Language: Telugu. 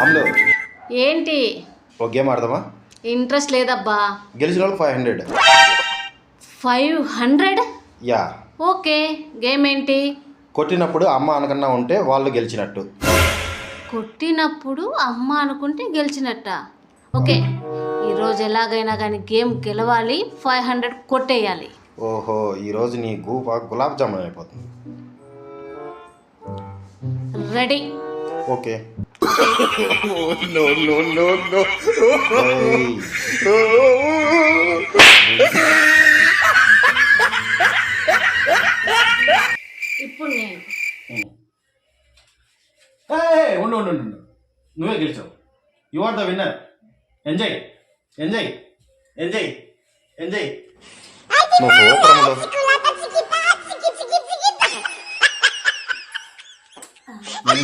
అమ్ములు. ఏంటి? ఒక గేమ్ ఆడదామా? ఇంట్రెస్ట్ లేదబ్బా. గెలిచిన వాళ్ళకి five hundred. Five hundred? Yeah. Okay. Game ఏంటి? కొట్టినప్పుడు అమ్మ అనకన్నా ఉంటే వాళ్ళు గెలిచినట్టు. కొట్టినప్పుడు అమ్మ అనుకుంటే గెలిచినట్ట. ఓకే. ఈరోజు ఎలాగైనా కానీ గేమ్ గెలవాలి ఫైవ్ హండ్రెడ్ కొట్టేయాలి. ఓహో ఈరోజు నీ గూప గులాబ్ జామున్ అయిపోతుంది. Ready. Okay. oh, no, no, no, no. Oh. Oh. ఇప్పుడు నేను ఉండు ఉండు ఉండు నువ్వే గెలిచావు you are the winner enjoy enjoy enjoy enjoy నువ్వు